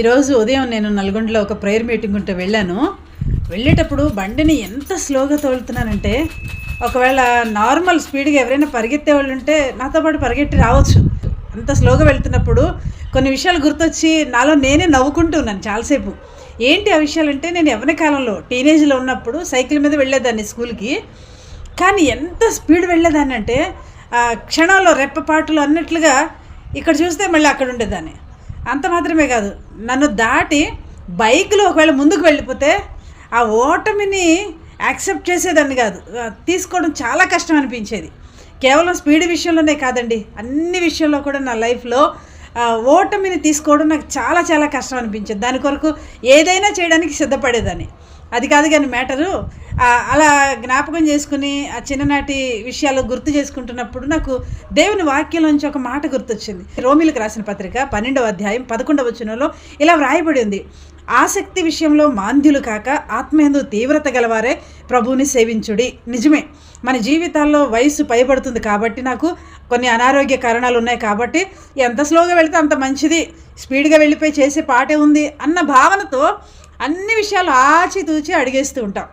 ఈరోజు ఉదయం నేను నల్గొండలో ఒక ప్రేయర్ మీటింగ్ ఉంటే వెళ్ళాను. వెళ్ళేటప్పుడు బండిని ఎంత స్లోగా తోలుతున్నానంటే ఒకవేళ నార్మల్ స్పీడ్గా ఎవరైనా పరిగెత్తే వాళ్ళు ఉంటే నాతో పాటు పరిగెట్టి రావచ్చు. అంత స్లోగా వెళ్తున్నప్పుడు కొన్ని విషయాలు గుర్తొచ్చి నాలో నేనే నవ్వుకుంటూ ఉన్నాను చాలాసేపు. ఏంటి ఆ విషయాలంటే నేను ఎవరి కాలంలో టీనేజ్లో ఉన్నప్పుడు సైకిల్ మీద వెళ్ళేదాన్ని స్కూల్కి. కానీ ఎంత స్పీడ్ వెళ్ళేదాన్ని అంటే క్షణాల్లో క్షణంలో రెప్పపాటులు అన్నట్లుగా ఇక్కడ చూస్తే మళ్ళీ అక్కడ ఉండేదాన్ని. అంత మాత్రమే కాదు. నన్ను దాటి బైక్లో ఒకవేళ ముందుకు వెళ్ళిపోతే ఆ ఓటమిని యాక్సెప్ట్ చేసేదాన్ని కాదు. తీసుకోవడం చాలా కష్టం అనిపించేది. కేవలం స్పీడ్ విషయంలోనే కాదండి. అన్ని విషయంలో కూడా నా లైఫ్లో ఓటమిని తీసుకోవడం నాకు చాలా చాలా కష్టం అనిపించేది. దాని కొరకు ఏదైనా చేయడానికి సిద్ధపడేదాన్ని. అది కాదు కానీ మ్యాటరు అలా జ్ఞాపకం చేసుకుని ఆ చిన్ననాటి విషయాలు గుర్తు చేసుకుంటున్నప్పుడు నాకు దేవుని వాక్యంలోంచి ఒక మాట గుర్తొచ్చింది. రోమిలకు రాసిన పత్రిక పన్నెండవ అధ్యాయం పదకొండవ వచనంలో ఇలా వ్రాయబడి ఉంది. ఆసక్తి విషయంలో మాంద్యులు కాక ఆత్మయందు తీవ్రత గలవారే ప్రభువుని సేవించుడి. నిజమే మన జీవితాల్లో వయసు పైబడుతుంది కాబట్టి నాకు కొన్ని అనారోగ్య కారణాలు ఉన్నాయి కాబట్టి ఎంత స్లోగా వెళితే అంత మంచిది స్పీడ్గా వెళ్ళిపోయి చేసే పాటే ఉంది అన్న భావనతో అన్ని విషయాలు ఆచితూచి అడిగేస్తూ ఉంటాం.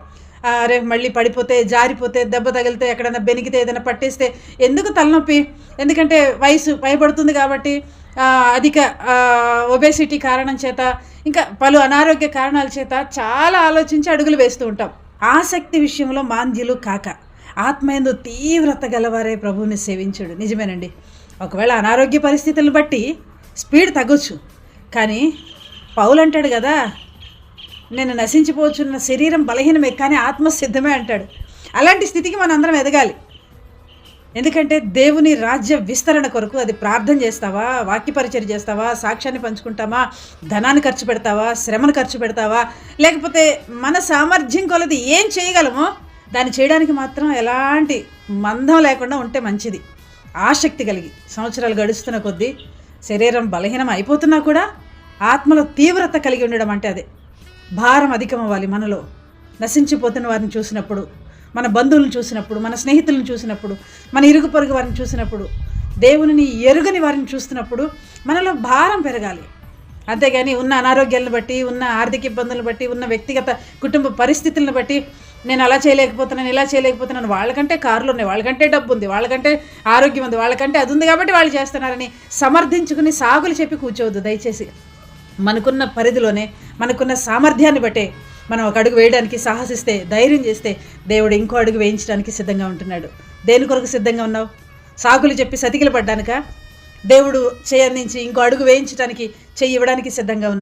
అరే మళ్ళీ పడిపోతే జారిపోతే దెబ్బ తగిలితే ఎక్కడైనా బెనికితే ఏదైనా పట్టేస్తే ఎందుకు తలనొప్పి? ఎందుకంటే వయసు భయపడుతుంది కాబట్టి అధిక ఒబేసిటీ కారణం చేత ఇంకా పలు అనారోగ్య కారణాల చేత చాలా ఆలోచించి అడుగులు వేస్తూ ఉంటాం. ఆసక్తి విషయంలో మాంద్యులు కాక ఆత్మయందు తీవ్రత గలవారే ప్రభువుని సేవించుడు. నిజమేనండి. ఒకవేళ అనారోగ్య పరిస్థితులను బట్టి స్పీడ్ తగ్గొచ్చు. కానీ పౌలు అంటాడు కదా నేను నశించిపోవచ్చున్న శరీరం బలహీనమే కానీ ఆత్మ సిద్ధమే అంటాడు. అలాంటి స్థితికి మనం అందరం ఎదగాలి. ఎందుకంటే దేవుని రాజ్య విస్తరణ కొరకు అది ప్రార్థన చేస్తావా వాక్యపరిచయం చేస్తావా సాక్ష్యాన్ని పంచుకుంటావా ధనాన్ని ఖర్చు పెడతావా శ్రమను ఖర్చు పెడతావా లేకపోతే మన సామర్థ్యం కొలది ఏం చేయగలమో దాన్ని చేయడానికి మాత్రం ఎలాంటి మందం లేకుండా ఉంటే మంచిది. ఆసక్తి కలిగి సంవత్సరాలు గడుస్తున్న కొద్దీ శరీరం బలహీనం అయిపోతున్నా కూడా ఆత్మలో తీవ్రత కలిగి ఉండడం అంటే అదే. భారం అధికం అవ్వాలి మనలో. నశించిపోతున్న వారిని చూసినప్పుడు మన బంధువులను చూసినప్పుడు మన స్నేహితులను చూసినప్పుడు మన ఇరుగు పొరుగు వారిని చూసినప్పుడు దేవునిని ఎరుగని వారిని చూస్తున్నప్పుడు మనలో భారం పెరగాలి. అంతేగాని ఉన్న అనారోగ్యాలను బట్టి ఉన్న ఆర్థిక ఇబ్బందులను బట్టి ఉన్న వ్యక్తిగత కుటుంబ పరిస్థితులను బట్టి నేను అలా చేయలేకపోతున్నాను ఇలా చేయలేకపోతున్నాను. వాళ్ళకంటే కార్లు ఉన్నాయి వాళ్ళకంటే డబ్బు ఉంది వాళ్ళకంటే ఆరోగ్యం ఉంది వాళ్ళకంటే అది ఉంది కాబట్టి వాళ్ళు చేస్తున్నారని సమర్థించుకుని సాగులు చెప్పి కూర్చోవద్దు. దయచేసి మనకున్న పరిధిలోనే మనకున్న సామర్థ్యాన్ని బట్టే మనం ఒక అడుగు వేయడానికి సాహసిస్తే ధైర్యం చేస్తే దేవుడు ఇంకో అడుగు వేయించడానికి సిద్ధంగా ఉంటున్నాడు. దేని కొరకు సిద్ధంగా ఉన్నావు? సాకులు చెప్పి సతికిలు పడ్డానుక దేవుడు చేయందించి ఇంకో అడుగు వేయించడానికి చెయ్యి ఇవ్వడానికి సిద్ధంగా ఉన్నాడు